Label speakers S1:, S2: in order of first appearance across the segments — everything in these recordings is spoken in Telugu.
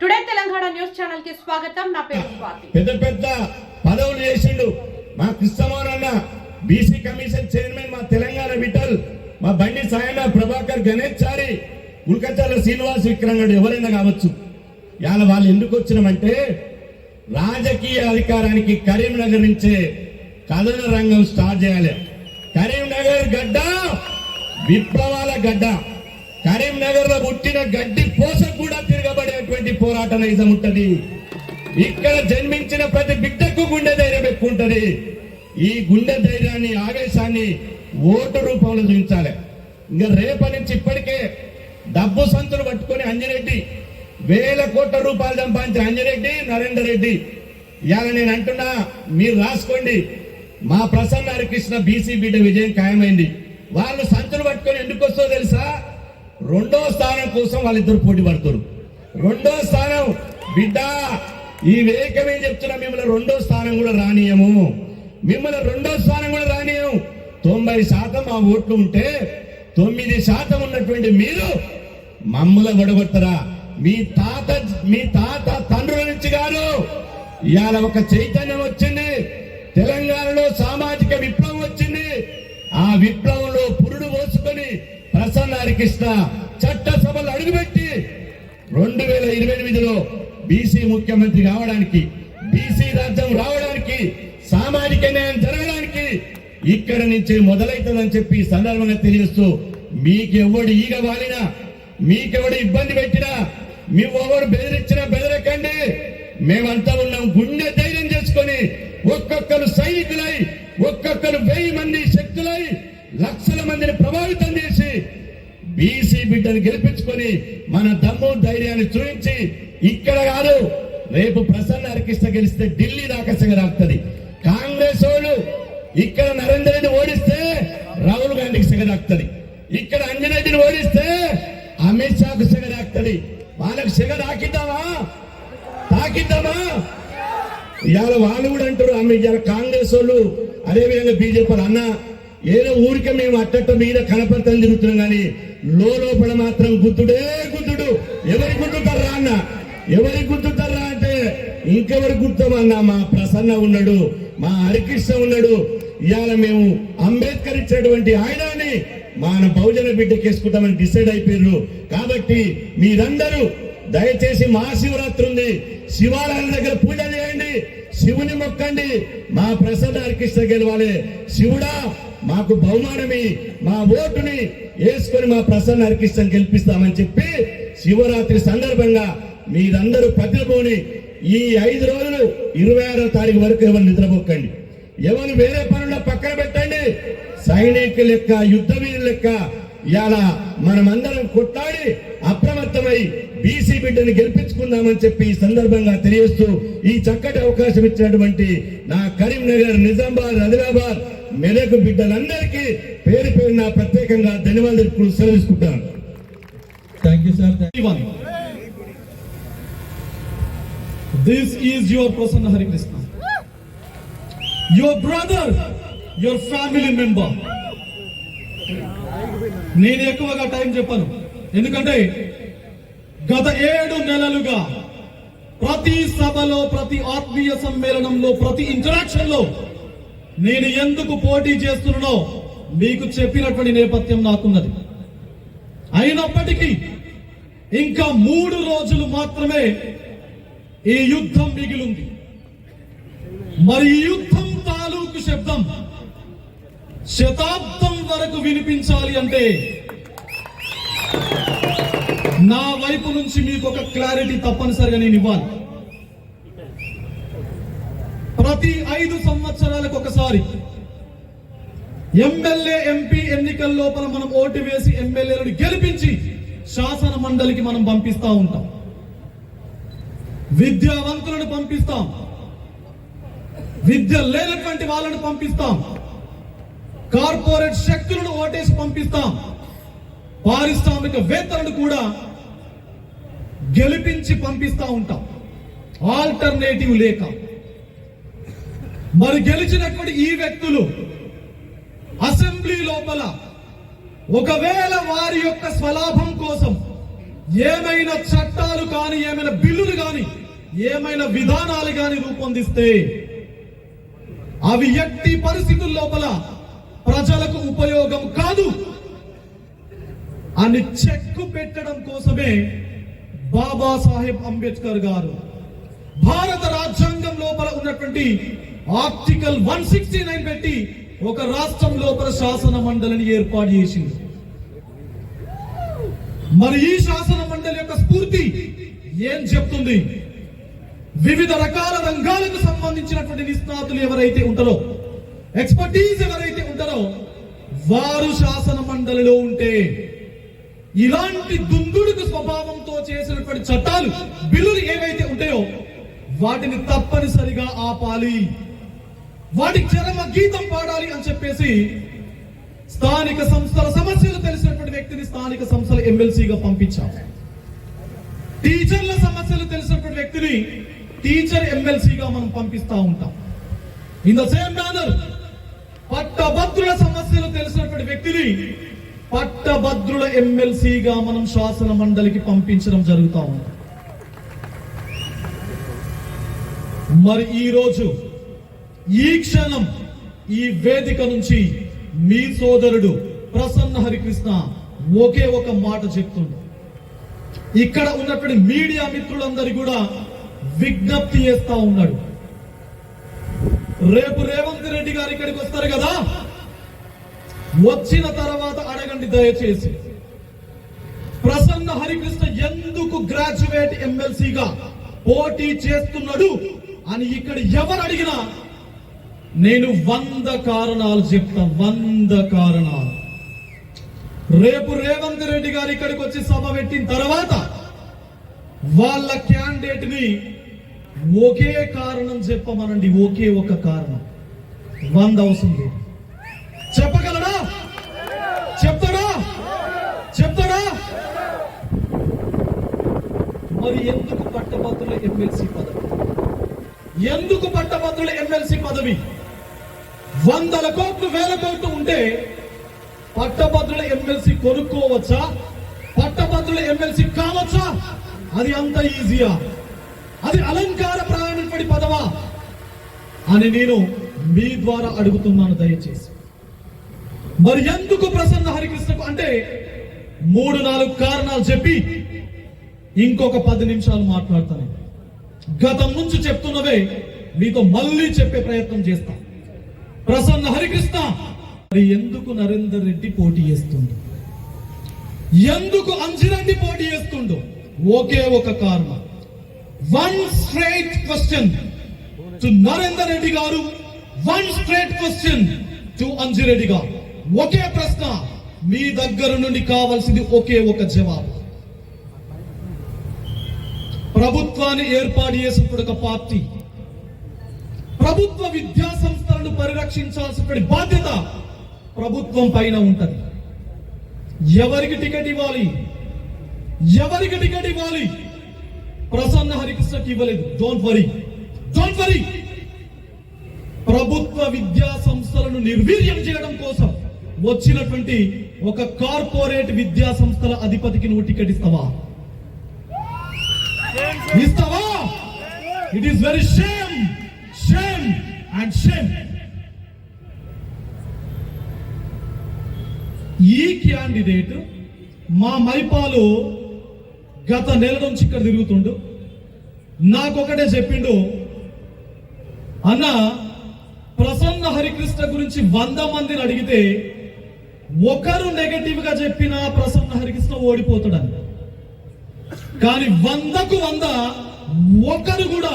S1: టుడే తెలంగాణ న్యూస్ ఛానల్కి స్వాగతం. నా పేరు స్వాతి.
S2: పెద్ద పెద్ద పదవులు చేసిండు మా కృష్ణమోహన్ అన్న బీసీ కమిషన్ చైర్మన్ మా తెలంగాణ విఠల్ మా బండి సాయన ప్రభాకర్ గణేష్ చారి ఉల్కచాల శ్రీనివాస్ విక్రమ్ ఎవరైనా కావచ్చు. ఇవాళ వాళ్ళు ఎందుకు వచ్చినామంటే రాజకీయ అధికారానికి కరీంనగర్ నుంచే కథన రంగం స్టార్ట్ చేయాలి. కరీంనగర్ గడ్డ విప్లవాల గడ్డ. కరీంనగర్లో పుట్టిన గడ్డి పోస కూడా తిరగబడేటువంటి పోరాట నిజం ఉంటుంది? ఇక్కడ జన్మించిన ప్రతి బిడ్డకు గుండె ధైర్యం ఎక్కువ ఈ గుండె ధైర్యాన్ని ఆవేశాన్ని ఓటు రూపంలో చూపించాలి. ఇంకా రేపటి నుంచి ఇప్పటికే డబ్బు సంతులు పట్టుకొని అంజరెడ్డి వేల కోట్ల రూపాయలు సంపాదించిన అంజరెడ్డి నరేందర్ రెడ్డి. ఇవాళ నేను అంటున్నా మీరు రాసుకోండి. మా ప్రసన్న హరికృష్ణ బీసీ బిడ్డ విజయం ఖాయమైంది. వాళ్ళు సంచులు పట్టుకొని ఎందుకు వస్తుందో తెలుసా? రెండో స్థానం కోసం వాళ్ళిద్దరు పోటీ పడుతున్నారు. రెండో స్థానం. బిడ్డ ఈ వేగమే చెప్తున్నా మిమ్మల్ని రెండో స్థానం కూడా రానియము. మిమ్మల్ని రెండో స్థానం కూడా రానియం తొంభై శాతం మా ఓట్లు ఉంటే తొమ్మిది శాతం ఉన్నటువంటి మీరు మమ్మల్ని గొడగొట్టరా మీ తాత మీ తాత తండ్రుల నుంచి గారు ఇవాళ ఒక చైతన్యం వచ్చింది. తెలంగాణలో సామాజిక విప్లవం వచ్చింది. ఆ విప్లవంలో పురుడు పోసుకొని ప్రసన్న హరికృష్ణ చట్టసభలు అడుగుపెట్టి రెండు వేల ఇరవై ఎనిమిదిలో బీసీ ముఖ్యమంత్రి కావడానికి బీసీ రాజ్యం రావడానికి సామాజిక న్యాయం జరగడానికి ఇక్కడ నుంచే మొదలవుతుందని చెప్పి సందర్భంగా తెలియస్తూ మీకెవడు ఈగ వాలినా మీకెవడు ఇబ్బంది పెట్టినా మీవెవరు బెదిరించినా బెదరకండి. మేమంతా ఉన్నాం గుండె ధైర్యం చేసుకొని ఒక్కొక్కరు సైనికులై ఒక్కొక్కరు వెయ్యి మంది శక్తులై లక్షల మందిని ప్రభావితం చేసి బీసీ బిడ్డను గెలిపించుకొని మన దమ్ము ధైర్యాన్ని చూపించి ఇక్కడ కాదు రేపు ప్రసన్న హరికృష్ణ గెలిస్తే ఢిల్లీ దాకా సెగరాకుతుంది కాంగ్రెస్ వాళ్ళు ఇక్కడ నరేంద్ర రెడ్డి ఓడిస్తే రాహుల్ గాంధీకి సెగరాకుతుంది ఇక్కడ అంజనరెడ్డిని ఓడిస్తే అమిత్ షాకు సెగరాకుతుంది వాళ్ళకి సెగరాకిద్దామా తాకిద్దామా? ఇవాళ వాళ్ళు కూడా అంటారు ఆమె ఇవాళ కాంగ్రెస్ వాళ్ళు అదేవిధంగా బీజేపీ అన్న ఏదో ఊరికే మేము అట్టట్ట మీద కనపడతాం తిరుగుతున్నాం కానీ లోపల మాత్రం గుర్తుడే గుర్తుడు ఎవరి గుర్తుతారా అన్న? ఎవరి గుర్తుతారా అంటే ఇంకెవరి గుర్తామన్నా మా ప్రసన్న ఉన్నాడు మా హరికృష్ణ ఉన్నాడు. ఇవాళ మేము అంబేద్కర్ ఇచ్చినటువంటి ఆయుధాన్ని మన బహుజన బిడ్డకేసుకుంటామని డిసైడ్ అయిపోయారు కాబట్టి మీరందరూ దయచేసి మహాశివరాత్రి ఉంది. శివాలయాల దగ్గర పూజ చేయండి. శివుని మొక్కండి. మా ప్రసన్న హరికృష్ణ గెలవాలి. శివుడా మాకు బహుమానమి. మా ఓటుని వేసుకొని మా ప్రసన్న హరికృష్ణ గెలిపిస్తామని చెప్పి శివరాత్రి సందర్భంగా మీరందరూ పద్మభూని ఈ ఐదు రోజులు ఇరవై ఆరో తారీఖు వరకు ఎవరు నిద్రపోకండి. ఎవరు వేరే పనుల్లో పక్కన పెట్టండి. సైనికుల లెక్క యుద్ధ వీరుల లెక్క ఇలా మనమందరం కొట్లాడి అప్రమత్తమై బీసీ బిడ్డని గెలిపించుకుందామని చెప్పి ఈ సందర్భంగా తెలియజేస్తూ ఈ చక్కటి అవకాశం ఇచ్చినటువంటి నా కరీంనగర్ నిజామాబాద్ ఆదిలాబాద్ మెదక్ బిడ్డలందరికీ పేరు పేరు నా ప్రత్యేకంగా ధన్యవాదాలు
S3: sir. Thank you. This is your Prasanna Hari Krishna. Your brother, your family member. నేను ఎక్కువగా టైం చెప్పాను ఎందుకంటే గత ఏడు నెలలుగా ప్రతి సభలో ప్రతి ఆత్మీయ సమ్మేళనంలో ప్రతి ఇంటరాక్షన్లో నేను ఎందుకు పోటీ చేస్తున్నానో మీకు చెప్పినటువంటి నేపథ్యం నాకున్నది. అయినప్పటికీ ఇంకా మూడు రోజులు మాత్రమే ఈ యుద్ధం మిగిలింది. మరి యుద్ధం తాలూకు శబ్దం శతాబ్దం వరకు వినిపించాలి అంటే నా వైపు నుంచి మీకు ఒక క్లారిటీ తప్పనిసరిగా నేను ఇవ్వాలి. ప్రతి ఐదు సంవత్సరాలకు ఒకసారి ఎమ్మెల్యే ఎంపీ ఎన్నికల లోపల మనం ఓటు వేసి ఎమ్మెల్యేలను గెలిపించి శాసన మండలికి మనం పంపిస్తా ఉంటాం. విద్యావంతులను పంపిస్తాం. విద్య లేనటువంటి వాళ్ళను పంపిస్తాం. కార్పొరేట్ శక్తులను ఓటేసి పంపిస్తాం. పారిశ్రామిక వేత్తలను కూడా గెలిపించి పంపిస్తా ఉంటాం. ఆల్టర్నేటివ్ లేక. మరి గెలిచినప్పుడు ఈ వ్యక్తులు అసెంబ్లీ లోపల ఒకవేళ వారి యొక్క స్వలాభం కోసం ఏమైనా చట్టాలు కానీ ఏమైనా బిల్లులు కానీ ఏమైనా విధానాలు కానీ రూపొందిస్తే అవి ఎట్టి పరిస్థితుల లోపల ప్రజలకు ఉపయోగం కాదు. అని చెక్కు పెట్టడం కోసమే బాబాసాహెబ్ అంబేద్కర్ గారు. భారత రాజ్యాంగం లోపల ఉన్నటువంటి ఆర్టికల్ వన్ సిక్స్టీ నైన్ పెట్టి ఒక రాష్ట్రం లోపల శాసన మండలిని ఏర్పాటు చేసింది మరి ఈ శాసన మండలి యొక్క స్ఫూర్తి ఏం చెప్తుంది? వివిధ రకాల రంగాలకు సంబంధించినటువంటి నిష్ణాతులు ఎవరైతే ఉంటారో ఎక్స్పర్టీస్ ఎవరైతే ఉంటారో వారు శాసన మండలిలో ఉంటే ఇలాంటి దుందుడుకు స్వభావంతో చేసినటువంటి చట్టాలు బిల్లులు ఏవైతే ఉంటాయో వాటిని తప్పనిసరిగా ఆపాలి. వాటికి చరమ గీతం పాడాలి అని చెప్పేసి స్థానిక సంస్థల సమస్యలు తెలిసినటువంటి వ్యక్తిని స్థానిక సంస్థల ఎమ్మెల్సీగా పంపించాం. టీచర్ల సమస్యలు తెలిసినటువంటి వ్యక్తిని టీచర్ ఎమ్మెల్సీగా మనం పంపిస్తా ఉంటాం. ఇన్ ద సేమ్ మేనర్ పట్టభద్రుల సమస్యలు తెలిసినటువంటి వ్యక్తిని పట్టభద్రుల ఎమ్మెల్సీగా మనం శాసన మండలికి పంపించడం జరుగుతా ఉంది. మరి ఈ రోజు ఈ క్షణం ఈ వేదిక నుంచి మీ సోదరుడు ప్రసన్న హరికృష్ణ ఒకే ఒక మాట చెప్తుండు. ఇక్కడ ఉన్నటువంటి మీడియా మిత్రులందరి కూడా విజ్ఞప్తి చేస్తా ఉన్నాడు. రేపు రేవంత్ రెడ్డి గారు ఇక్కడికి వస్తారు కదా? వచ్చిన తర్వాత అడగండి దయచేసి. ప్రసన్న హరికృష్ణ ఎందుకు గ్రాడ్యుయేట్ ఎమ్మెల్సీగా పోటీ చేస్తున్నాడు అని ఇక్కడ ఎవరు అడిగినా నేను వంద కారణాలు చెప్తా వంద కారణాలు. రేపు రేవంత్ రెడ్డి గారు ఇక్కడికి వచ్చి సభ పెట్టిన తర్వాత వాళ్ళ క్యాండిడేట్ని ఒకే కారణం చెప్పమనండి ఒకే ఒక కారణం. వంద అవసరం లేదు చెప్పగలడా చెప్తాడా చెప్తాడా మరి ఎందుకు పట్టభద్రుల ఎమ్మెల్సీ పదవి? ఎందుకు పట్టభద్రుల ఎమ్మెల్సీ పదవి? వందల కోట్లు వేల కోట్లు ఉంటే పట్టభద్రుల ఎమ్మెల్సీ కొనుక్కోవచ్చా? పట్టభద్రుల ఎమ్మెల్సీ కావచ్చా? అది అంత ఈజీయా? అది అలంకార ప్రాయమైనటువంటి పదవా? అని నేను మీ ద్వారా అడుగుతున్నాను దయచేసి. మరి ఎందుకు ప్రసన్న హరికృష్ణకు అంటే మూడు నాలుగు కారణాలు చెప్పి ఇంకొక పది నిమిషాలు మాట్లాడతాను. గతం నుంచి చెప్తున్నవే మీతో మళ్ళీ చెప్పే ప్రయత్నం చేస్తా. ప్రసన్న హరికృష్ణ మరి ఎందుకు నరేందర్ రెడ్డి పోటీ చేస్తుండు? ఎందుకు అంజిరెడ్డి పోటీ చేస్తుండు? ఒకే ఒక కారణం. One straight question to Narender Reddy గారు. One straight question to Anjireddy గారు. ఒకే ప్రశ్న మీ దగ్గర నుండి కావాల్సింది ఒకే ఒక జవాబు. ప్రభుత్వాన్ని ఏర్పాటు చేసినప్పుడు ఒక పార్టీ. ప్రభుత్వ విద్యా సంస్థలను పరిరక్షించాల్సిన బాధ్యత ప్రభుత్వం పైన ఉంటది. ఎవరికి టికెట్ ఇవ్వాలి? ఎవరికి టికెట్ ఇవ్వాలి? ప్రసన్న హరికృష్ణకి ఇవ్వలేదు. డోంట్ వరీ డోంట్ వరీ ప్రభుత్వ విద్యా సంస్థలను నిర్వీర్యం చేయడం కోసం వచ్చినటువంటి ఒక కార్పొరేట్ విద్యా సంస్థల అధిపతికి నువ్వు టికెట్ ఇస్తావా? ఇస్తావా? It is very shame shame and shame ఈ క్యాండిడేట్ మా మైపాలు గత నెల నుంచి ఇక్కడ తిరుగుతుండు. నాకొకటే చెప్పిండు. అన్న ప్రసన్న హరికృష్ణ గురించి వంద మందిని అడిగితే ఒకరు నెగటివ్గా చెప్పిన ప్రసన్న హరికృష్ణ ఓడిపోతాడని కానీ వందకు వంద ఒకరు కూడా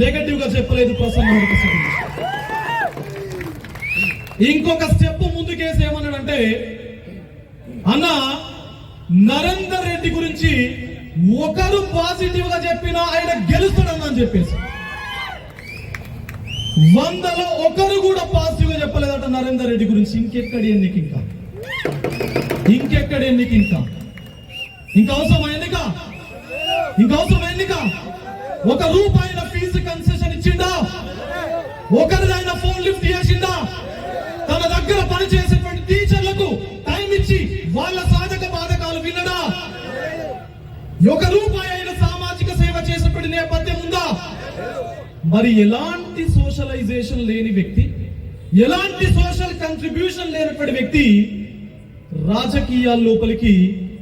S3: నెగటివ్గా చెప్పలేదు ప్రసన్న ఇంకొక స్టెప్ ముందుకేసి ఏమన్నాడంటే అన్న నరేందర్ రెడ్డి గురించి ఒకరు పాజిటివ్గా చెప్పినా ఆయన గెలుస్తాడన్న అని చెప్పేసి. వందలో ఒకరు కూడా పాజిటివ్గా చెప్పలేదట నరేందర్ రెడ్డి గురించి. ఇంకెక్కడి ఎన్నిక ఇంకా? ఇంకెక్కడి ఎన్నిక ఇంకా? ఇంకా అవసరం ఎన్నిక? ఇంకా అవసరం ఎన్నిక ఒక రూపాయల ఫీజు కన్సెషన్ ఇచ్చిందా ఒకరిదైనా ఫోన్ లిఫ్ట్ చేసిందా తన దగ్గర పనిచేసేటువంటి టీచర్లకు టైం ఇచ్చి వాళ్ళ సాధక బాధకాలు వినడా ఒక రూపాయి అయిన సామాజిక సేవ చేసేటువంటి నేపథ్యం ఉందా? మరి ఎలాంటి సోషలైజేషన్ లేని వ్యక్తి ఎలాంటి సోషల్ కంట్రిబ్యూషన్ లేనటువంటి వ్యక్తి రాజకీయాల లోపలికి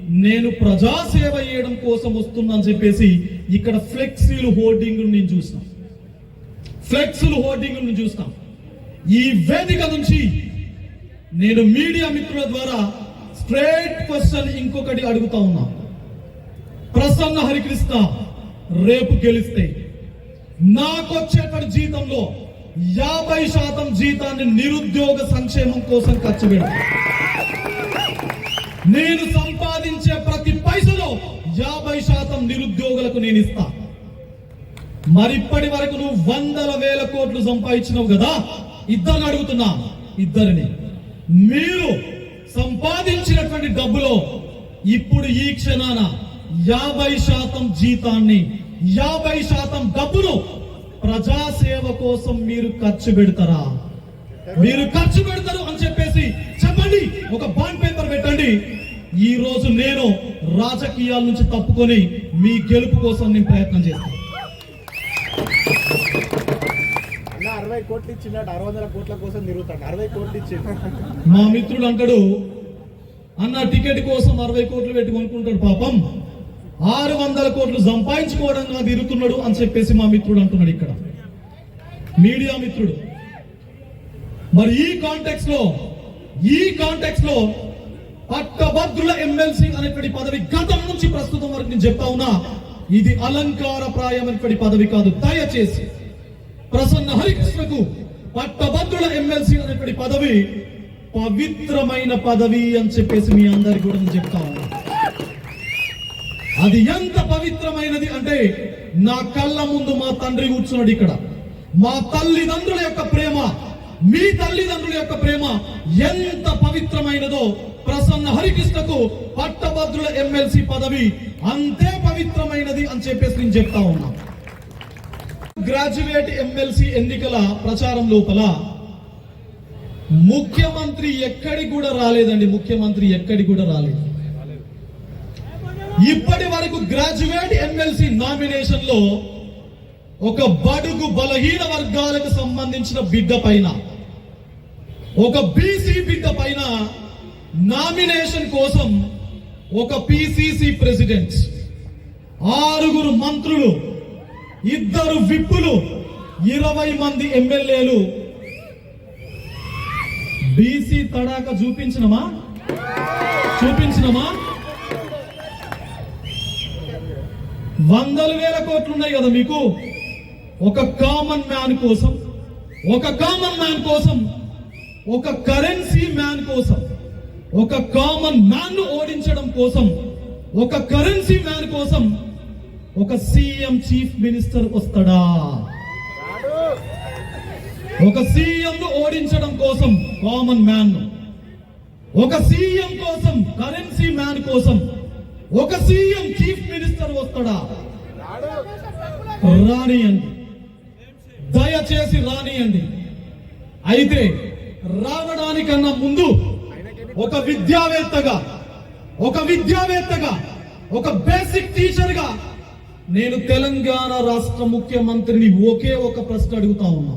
S3: నేను ప్రజాసేవ చేయడం కోసం వస్తున్నాను చెప్పేసి ఇక్కడ ఫ్లెక్సీలు హోర్డింగ్ నేను చూస్తాం ఫ్లెక్సులు హోర్డింగ్ను చూస్తాం ఈ వేదిక నుంచి నేను మీడియా మిత్రుల ద్వారా స్ట్రేట్ క్వశ్చన్ ఇంకొకటి అడుగుతా ఉన్నా. ప్రసన్న హరికృష్ణ రేపు గెలిస్తే నాకొచ్చేటటువంటి జీతంలో యాభై శాతం జీతాన్ని నిరుద్యోగ సంక్షేమం కోసం ఖర్చు పెడతాను నేను సంపాదించే ప్రతి పైసలో యాభై శాతం నిరుద్యోగులకు నేను ఇస్తా. మరిప్పటి వరకు నువ్వు వందల వేల కోట్లు సంపాదించినావు కదా? ఇద్దరిని అడుగుతున్నా ఇద్దరిని. మీరు సంపాదించినటువంటి డబ్బులో ఇప్పుడు ఈ క్షణాన యాభై శాతం జీతాన్ని యాభై శాతం డబ్బును ప్రజాసేవ కోసం మీరు ఖర్చు పెడతారా? మీరు ఖర్చు పెడతారు అని చెప్పేసి చెప్పండి. ఒక బాండ్ పేపర్ పెట్టండి. ఈ రోజు నేను రాజకీయాల నుంచి తప్పుకొని మీ గెలుపు కోసం నేను ప్రయత్నం చేస్తాను.
S4: అరవై కోట్లు అరవై వందల కోట్ల కోసం తిరుగుతాడు. అరవై కోట్లు ఇచ్చిండు.
S3: మా మిత్రుడు అంటాడు అన్న టికెట్ కోసం అరవై కోట్లు పెట్టి కొనుక్కుంటాడు పాపం. ఆరు వందల కోట్లు సంపాదించుకోవడంగా తిరుగుతున్నాడు అని చెప్పేసి మా మిత్రుడు అంటున్నాడు ఇక్కడ. మీడియా మిత్రుడు. మరి ఈ కాంటెక్స్లో ఈ కాంటెక్స్లో పట్టభద్రుల ఎమ్మెల్సీ అనేటువంటి పదవి గతం నుంచి ప్రస్తుతం వరకు నేను చెప్తా ఉన్నా ఇది అలంకార ప్రాయమైనటువంటి పదవి కాదు. దయచేసి ప్రసన్న హరికృష్ణకు పట్టభద్రుల ఎమ్మెల్సీ అనేటువంటి పదవి పవిత్రమైన పదవి అని చెప్పేసి మీ అందరికి కూడా నేను చెప్తా ఉన్నా. అది ఎంత పవిత్రమైనది అంటే నా కళ్ళ ముందు మా తండ్రి కూర్చున్నాడు ఇక్కడ. మా తల్లిదండ్రుల యొక్క ప్రేమ మీ తల్లిదండ్రుల యొక్క ప్రేమ ఎంత పవిత్రమైనదో ప్రసన్న హరికృష్ణకు పట్టభద్రుల ఎమ్మెల్సీ పదవి అంతే పవిత్రమైనది అని చెప్పేసి నేను చెప్తా ఉన్నా. గ్రాడ్యుయేట్ ఎమ్మెల్సీ ఎన్నికల ప్రచారం లోపల ముఖ్యమంత్రి ఎక్కడికి కూడా రాలేదండి. ముఖ్యమంత్రి ఎక్కడికి కూడా రాలేదు. ఇప్పటి వరకు గ్రాడ్యుయేట్ ఎమ్మెల్సీ నామినేషన్లో ఒక బడుగు బలహీన వర్గాలకు సంబంధించిన బిడ్డ పైన ఒక బీసీ బిడ్డ పైన నామినేషన్ కోసం ఒక పిసిసి ప్రెసిడెంట్ ఆరుగురు మంత్రులు ఇద్దరు విప్పులు ఇరవై మంది ఎమ్మెల్యేలు. బీసీ తడాక చూపించినమా? చూపించినమా? వందల వేల కోట్లు ఉన్నాయి కదా మీకు? ఒక కామన్ మ్యాన్ కోసం ఒక కామన్ మ్యాన్ కోసం ఒక కరెన్సీ మ్యాన్ కోసం. ఒక కామన్ మ్యాన్ను ఓడించడం కోసం ఒక కరెన్సీ మ్యాన్ కోసం ఒక సీఎం చీఫ్ మినిస్టర్ వస్తాడా? ఒక సీఎం ను ఓడించడం కోసం కామన్ మ్యాన్ ఒక సీఎం కోసం కరెన్సీ మ్యాన్ కోసం ఒక సీఎం చీఫ్ మినిస్టర్ వస్తాడా? రానియండి దయచేసి రానియండి అయితే రావడానికన్నా ముందు ఒక విద్యావేత్తగా ఒక విద్యావేత్తగా ఒక బేసిక్ టీచర్గా నేను తెలంగాణ రాష్ట్ర ముఖ్యమంత్రిని ఒకే ఒక ప్రశ్న అడుగుతా ఉన్నా.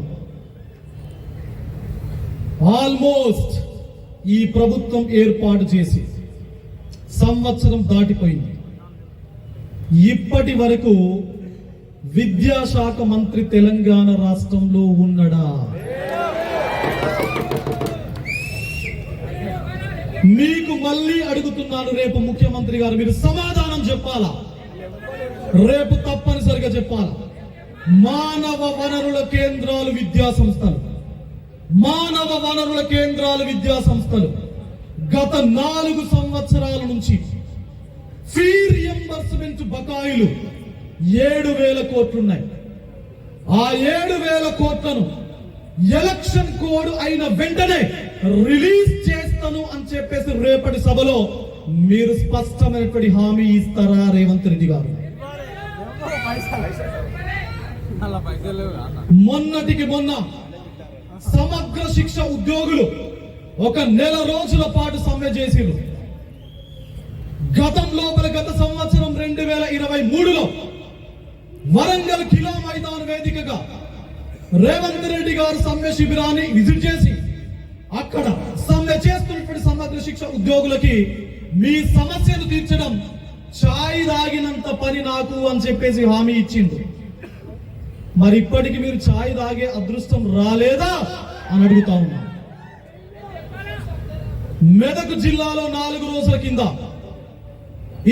S3: ఆల్మోస్ట్ ఈ ప్రభుత్వం ఏర్పాటు చేసి సంవత్సరం దాటిపోయింది. ఇప్పటి వరకు విద్యాశాఖ మంత్రి తెలంగాణ రాష్ట్రంలో ఉన్నడా? మీకు మళ్ళీ అడుగుతున్నాను రేపు ముఖ్యమంత్రి గారు మీరు సమాధానం చెప్పాలా? రేపు తప్పనిసరిగా చెప్పాలా? మానవ వనరుల కేంద్రాలు విద్యా సంస్థలు. మానవ వనరుల కేంద్రాలు విద్యా సంస్థలు. గత నాలుగు సంవత్సరాల నుంచి ఫీ రియంబర్స్మెంట్ బకాయిలు ఏడు వేల కోట్లున్నాయి. ఆ ఏడు వేల కోట్లను ఎలక్షన్ కోడ్ అయిన వెంటనే రిలీజ్ చేస్తాను అని చెప్పేసి రేపటి సభలో మీరు స్పష్టమైనటువంటి హామీ ఇస్తారా రేవంత్ రెడ్డి గారు? మొన్నటికి మొన్న సమగ్ర శిక్ష ఉద్యోగులు ఒక నెల రోజుల పాటు సమ్మె చేసిరు గతం లోపల గత సంవత్సరం రెండు వేల ఇరవై మూడులో వరంగల్ కిలో మైదాన్ వేదికగా రేవంత్ రెడ్డి గారు సమ్మె శిబిరాన్ని విజిట్ చేసి అక్కడ సమ్మె చేస్తున్నటువంటి సమగ్ర శిక్ష ఉద్యోగులకి మీ సమస్యను తీర్చడం చాయ్ తాగినంత పని నాకు అని చెప్పేసి హామీ ఇచ్చింది మరి ఇప్పటికి మీరు ఛాయ్ తాగే అదృష్టం రాలేదా అని అడుగుతా ఉన్నా. మెదక్ జిల్లాలో నాలుగు రోజుల కింద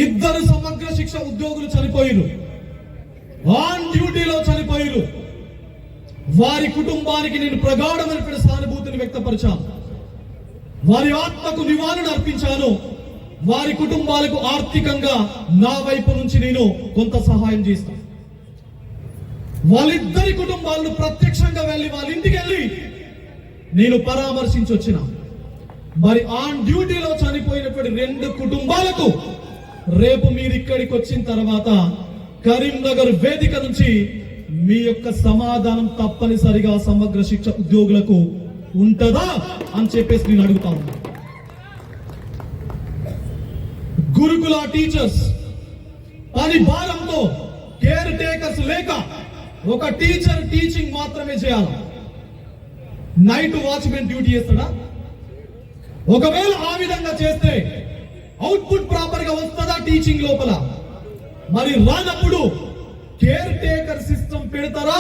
S3: ఇద్దరు సమగ్ర శిక్ష ఉద్యోగులు చనిపోయిరు ఆన్ డ్యూటీలో చనిపోయి వారి కుటుంబానికి నేను ప్రగాఢమైన సానుభూతిని వ్యక్తపరిచాను. వారి ఆత్మకు నివారణ అర్పించాను. వారి కుటుంబాలకు ఆర్థికంగా నా వైపు నుంచి నేను కొంత సహాయం చేస్తాను. వాళ్ళిద్దరి కుటుంబాలను ప్రత్యక్షంగా వెళ్ళి వాళ్ళ ఇంటికి వెళ్ళి నేను పరామర్శించి వచ్చిన. మరి ఆన్ డ్యూటీలో చనిపోయినటువంటి రెండు కుటుంబాలకు రేపు మీరు ఇక్కడికి వచ్చిన తర్వాత కరీంనగర్ వేదిక నుంచి మీ యొక్క సమాధానం తప్పనిసరిగా సమగ్ర శిక్ష ఉద్యోగులకు ఉంటదా అని చెప్పేసి నేను అడుగుతా ఉన్నా. గురుకుల టీచర్స్ పని భారంతో కేర్ టేకర్స్ లేక ఒక టీచర్ టీచింగ్ మాత్రమే చేయాలి. నైట్ వాచ్మెన్ డ్యూటీ చేస్తాడా? ఒకవేళ ఆ విధంగా చేస్తే అవుట్పుట్ ప్రాపర్గా వస్తుందా టీచింగ్ లోపల? మరి రానప్పుడు కేర్ టేకర్ సిస్టమ్ పెడతారా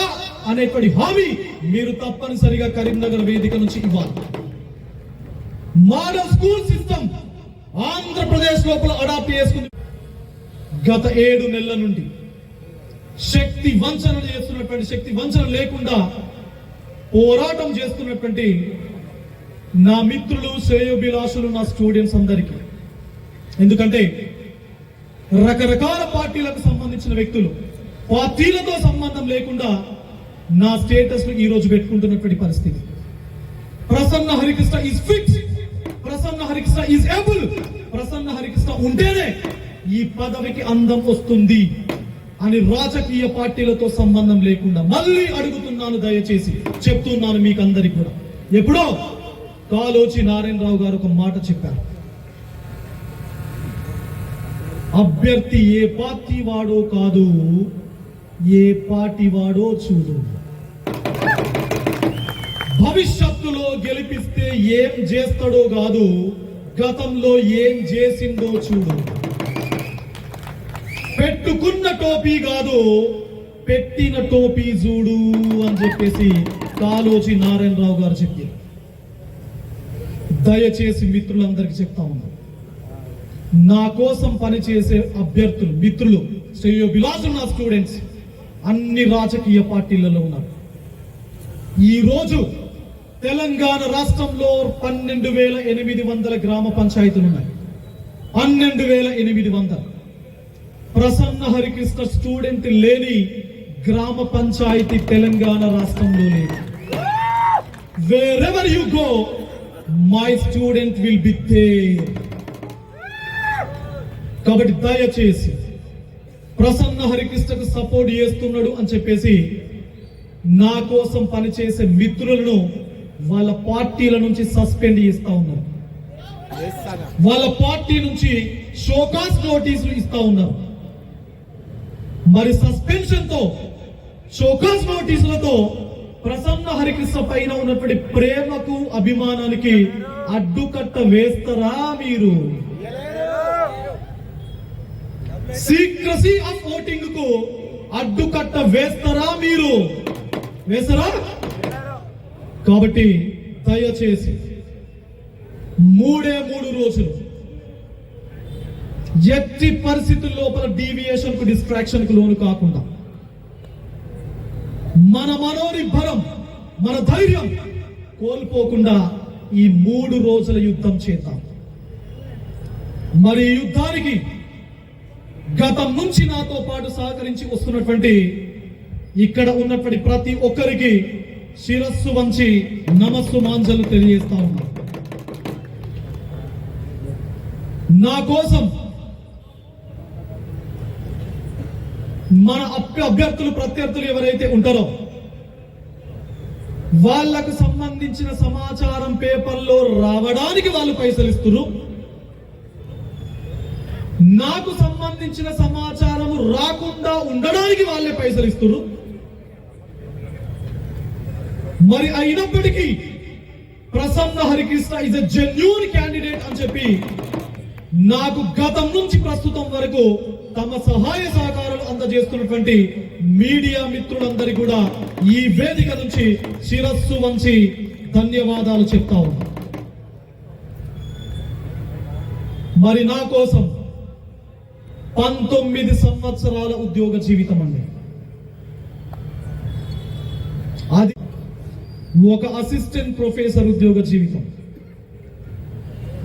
S3: అనేటువంటి హామీ మీరు తప్పనిసరిగా కరీంనగర్ వేదిక నుంచి ఇవ్వాలి. మోడల్ స్కూల్ సిస్టమ్ ఆంధ్రప్రదేశ్ లోపల అడాప్ట్ చేసుకుంది. గత ఏడు నెలల నుండి శక్తి వంచన చేస్తున్నటువంటి శక్తి వంచన లేకుండా పోరాటం చేస్తున్నటువంటి నా మిత్రులు శ్రేయోభిలాషులు నా స్టూడెంట్స్ అందరికీ. ఎందుకంటే రకరకాల పార్టీలకు సంబంధించిన వ్యక్తులు పార్టీలతో సంబంధం లేకుండా నా స్టేటస్ ఈ రోజు పెట్టుకుంటున్నటువంటి పరిస్థితి. Prasanna Harikrishna is fix Prasanna Harikrishna is able Prasanna Harikrishna ఉంటేనే ఈ పదవికి అందం వస్తుంది అని రాజకీయ పార్టీలతో సంబంధం లేకుండా మళ్ళీ అడుగుతున్నాను దయచేసి. చెప్తున్నాను మీకు అందరికి కూడా. ఎప్పుడో కాలోచి నారాయణరావు గారు ఒక మాట చెప్పారు. అభ్యర్థి ఏ పార్టీ వాడో కాదు. ఏ పాటివాడో వాడో చూడు. భవిష్యత్తులో గెలిపిస్తే ఏం చేస్తాడో కాదు గతంలో ఏం చేసిందో చూడు. పెట్టుకున్న టోపీ కాదు పెట్టిన టోపీ చూడు అని చెప్పేసి కాలోచి నారాయణరావు గారు చెప్పారు. దయచేసి మిత్రులందరికీ చెప్తా ఉన్నారు నా కోసం పనిచేసే అభ్యర్థులు మిత్రులు శ్రేయో విలాసులు నా స్టూడెంట్స్ అన్ని రాజకీయ పార్టీలలో ఉన్నారు. ఈరోజు తెలంగాణ రాష్ట్రంలో పన్నెండు వేల ఎనిమిది వందల గ్రామ పంచాయతీలు ఉన్నాయి. పన్నెండు వేల ఎనిమిది వందలు. ప్రసన్న హరికృష్ణ స్టూడెంట్ లేని గ్రామ పంచాయతీ తెలంగాణ రాష్ట్రంలో లేదు. Wherever you go my student will be there కాబట్టి దయచేసి ప్రసన్న హరికృష్ణకు సపోర్ట్ చేస్తున్నాడు అని చెప్పేసి నా కోసం పనిచేసే మిత్రులను వాళ్ళ పార్టీల నుంచి సస్పెండ్ చేస్తా ఉన్నారు. వాళ్ళ పార్టీ నుంచి షోకాస్ నోటీసులు ఇస్తా ఉన్నారు. మరి సస్పెన్షన్తో షోకాస్ నోటీసులతో ప్రసన్న హరికృష్ణ పైన ఉన్నటువంటి ప్రేమకు అభిమానానికి అడ్డుకట్ట వేస్తారా మీరు? సీక్రసీ ఆఫ్ ఓటింగ్కు అడ్డుకట్ట వేస్తారా మీరు? వేస్తారా? కాబట్టి దయచేసి మూడే మూడు రోజులు ఎట్టి పరిస్థితుల లోపల డీవియేషన్కు డిస్ట్రాక్షన్కు లోను కాకుండా మన మనోనిర్భరం మన ధైర్యం కోల్పోకుండా ఈ మూడు రోజుల యుద్ధం చేద్దాం. మరి యుద్ధానికి గతం నుంచి నాతో పాటు సహకరించి వస్తున్నటువంటి ఇక్కడ ఉన్నటువంటి ప్రతి ఒక్కరికి శిరస్సు వంచి నమస్సు మాంజలు తెలియజేస్తా ఉన్నా. నా కోసం మన అభ్యర్థులు ప్రత్యర్థులు ఎవరైతే ఉంటారో వాళ్ళకు సంబంధించిన సమాచారం పేపర్లో రావడానికి వాళ్ళు పైసలు ఇస్తున్నారు నాకు సంబంధించిన సమాచారం రాకుండా ఉండడానికి వాళ్ళే పైసలు ఇస్తున్నారు మరి అయినప్పటికీ Prasanna Harikrishna is a genuine candidate అని చెప్పి నాకు గతం నుంచి ప్రస్తుతం వరకు తమ సహాయ సహకారాలు అందజేస్తున్నటువంటి మీడియా మిత్రులందరి కూడా ఈ వేదిక నుంచి శిరస్సు వంచి ధన్యవాదాలు చెప్తా ఉన్నా. మరి నా కోసం పంతొమ్మిది సంవత్సరాల ఉద్యోగ జీవితం అండి. అది ఒక అసిస్టెంట్ ప్రొఫెసర్ ఉద్యోగ జీవితం.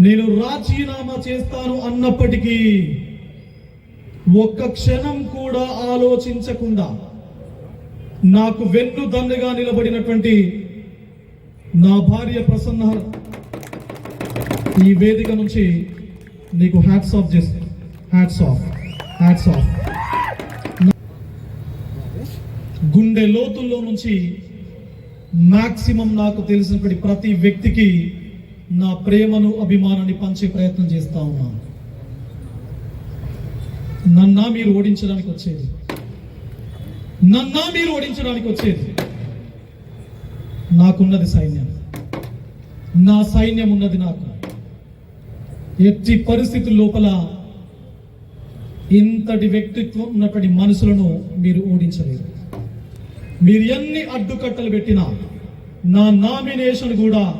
S3: నేను రాజీనామా చేస్తాను అన్నప్పటికీ ఒక్క క్షణం కూడా ఆలోచించకుండా నాకు వెన్ను దండగా నిలబడినటువంటి నా భార్య ప్రసన్న ఈ వేదిక నుంచి నీకు హ్యాట్స్ ఆఫ్ చేస్తాను హ్యాట్స్ ఆఫ్ హ్యాట్స్ ఆఫ్ గుండె లోతుల్లో నుంచి మాక్సిమం నాకు తెలిసినటువంటి ప్రతి వ్యక్తికి నా ప్రేమను అభిమానాన్ని పంచే ప్రయత్నం చేస్తా ఉన్నాను. నన్నా మీరు ఓడించడానికి వచ్చేది. నన్నా మీరు ఓడించడానికి వచ్చేది. నాకున్నది సైన్యం. నా సైన్యం ఉన్నది నాకు. ఎట్టి పరిస్థితుల లోపల ఇంతటి వ్యక్తిత్వం ఉన్నటువంటి మనసులను మీరు ఓడించలేరు. మీరు ఎన్ని అడ్డుకట్టలు పెట్టినా నా నామినేషన్ కూడా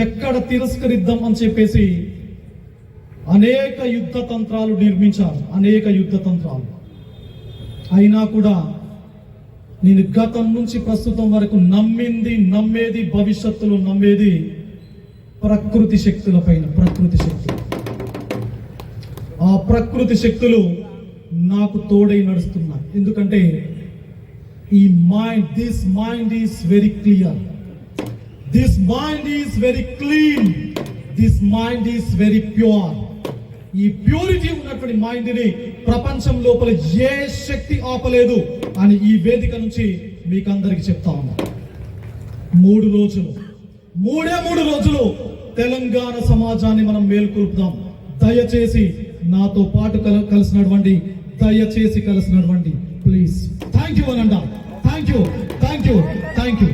S3: ఎక్కడ తిరస్కరిద్దాం అని చెప్పేసి అనేక యుద్ధ తంత్రాలు నిర్మించారు. అనేక యుద్ధ తంత్రాలు. అయినా కూడా నేను గతం నుంచి ప్రస్తుతం వరకు నమ్మింది నమ్మేది భవిష్యత్తులో నమ్మేది ప్రకృతి శక్తుల పైన ప్రకృతి శక్తి. ఆ ప్రకృతి శక్తులు నాకు తోడై నడుస్తున్నాయి. ఎందుకంటే ఈ mind this mind is very clear this mind is very clean this mind is very pure ఈ ప్యూరిటీ ఉన్నటువంటి మైండ్ని ప్రపంచం లోపల ఏ శక్తి ఆపలేదు అని ఈ వేదిక నుంచి మీకు అందరికి చెప్తా ఉన్నా. మూడు రోజులు మూడే మూడు రోజులు తెలంగాణ సమాజాన్ని మనం మేల్కొల్పుదాం. దయచేసి నాతో పాటు కల కలిసినటువంటి దయచేసి కలిసినటువంటి please thank you అనండా thank you thank you thank you